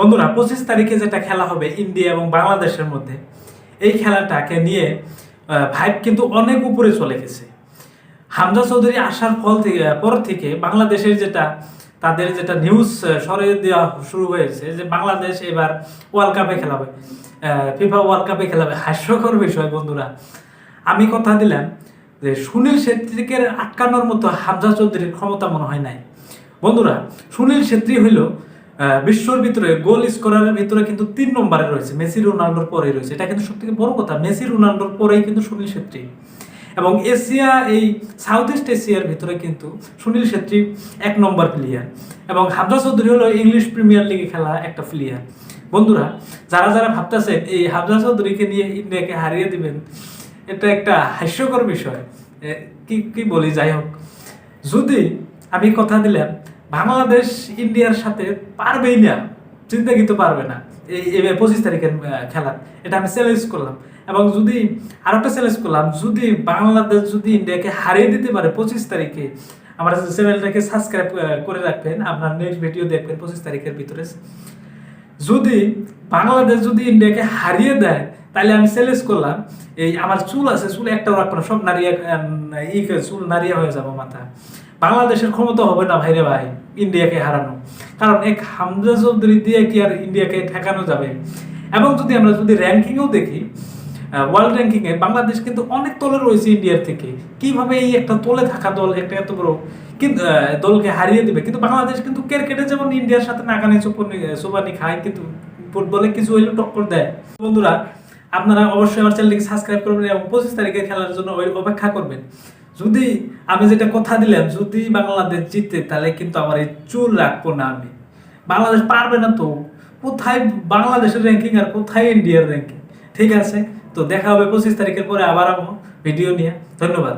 বন্ধুরা, পঁচিশ তারিখে যেটা খেলা হবে ইন্ডিয়া এবং বাংলাদেশের মধ্যে, এই খেলাটাকে নিয়ে ভাইব কিন্তু অনেক উপরে চলে গেছে। হামজা চৌধুরী আসার ফল থেকে, পর থেকে বাংলাদেশের যেটা, তাদের যেটা নিউজ সরে দেওয়া শুরু হয়েছে যে বাংলাদেশ এবার ওয়ার্ল্ড কাপে খেলাবে। ফিফা ওয়ার্ল্ড কাপে খেলাবে। হাস্যকর বিষয় বন্ধুরা। আমি কথা দিলাম যে সুনীল ছেত্রীকে আটকানোর মতো হামজা চৌধুরীর ক্ষমতা মনে হয় নাই। বন্ধুরা, সুনীল ছেত্রী হইল বিশ্বর ভিতরে গোল স্কোরারের ভিতরে কিন্তু তিন নম্বরে রয়েছে, মেসি রোনাল্ডোর পরেই রয়েছে। এটা কিন্তু সব থেকে বড় কথা, মেসি রোনাল্ডোর পরেই কিন্তু সুনীল ছেত্রী। এবং এশিয়া, এই সাউথ ইস্ট এশিয়ার ভিতরে কিন্তু সুনীল ছেত্রী এক নম্বর প্লেয়ার এবং হামজা চৌধুরী হলো ইংলিশ প্রিমিয়ার লিগে খেলা একটা প্লেয়ার বন্ধুরা, যারা যারা ভাবতেছেন, এই হামজা চৌধুরীকে নিয়ে ইন্ডিয়াকে হারিয়ে দিবেন, এটা একটা হাস্যকর বিষয়। কি কি বলি, যাই হোক। যদি আমি কথা দিলাম বাংলাদেশ, ইন্ডিয়ার সাথে পারবেই না, চিন্তা কিন্তু পারবে না। এই পঁচিশ তারিখের খেলা। এটা আমি চ্যালেঞ্জ করলাম। এবং যদি আরও একটা চ্যালেঞ্জ করলাম, যদি বাংলাদেশ, যদি ইন্ডিয়াকে হারিয়ে দিতে পারে পঁচিশ তারিখে, আমার চ্যানেলটাকে সাবস্ক্রাইব করে রাখবেন। আপনার নেক্সট ভিডিও দেখবেন পঁচিশ তারিখের ভিতরে। যদি বাংলাদেশ, যদি ইন্ডিয়াকে হারিয়ে দেয়, তাহলে আমি চ্যালেঞ্জ করলাম, এই আমার চুল আছে, চুল একটাও রাখব না সব নারিয়ে ই চুল নারিয়ে হয়ে যাব মাথা বাংলাদেশের ক্ষমতা হবে না ভাইরে ভাই, ইন্ডিয়াকে হারানো। কারণ এক হামজা চৌধুরী দিয়ে কি আর ইন্ডিয়াকে ঠেকানো যাবে? এবং যদি আমরা যদি র্যাঙ্কিংও দেখি ওয়ার্ল্ড র্যাঙ্কিং এ বাংলাদেশ কিন্তু অনেক তলে রয়েছে ইন্ডিয়ার থেকে। কীভাবে এই একটা তলে থাকা দল, একটা এত বড় কিন্তু দলকে হারিয়ে দিবে? কিন্তু বাংলাদেশ কিন্তু ক্রিকেটে যেমন ইন্ডিয়ার সাথে চোপানি চোপানি খায়, কিন্তু ফুটবলে কিছু হইলেও টক্কর দেয়। বন্ধুরা, আপনারা অবশ্যই আমার চ্যানেলটিকে সাবস্ক্রাইব করবেন এবং পঁচিশ তারিখে খেলার জন্য অপেক্ষা করবেন। যদি আমি যেটা কথা দিলাম, যদি বাংলাদেশ জিতে, তাহলে কিন্তু আমার এই চুল রাখব না আমি। বাংলাদেশ পারবে না তো। কোথায় বাংলাদেশের র্যাঙ্কিং আর কোথায় ইন্ডিয়ার র্যাঙ্কিং ঠিক আছে? তো দেখা হবে পঁচিশ তারিখের পরে আবার ভিডিও নিয়ে। ধন্যবাদ।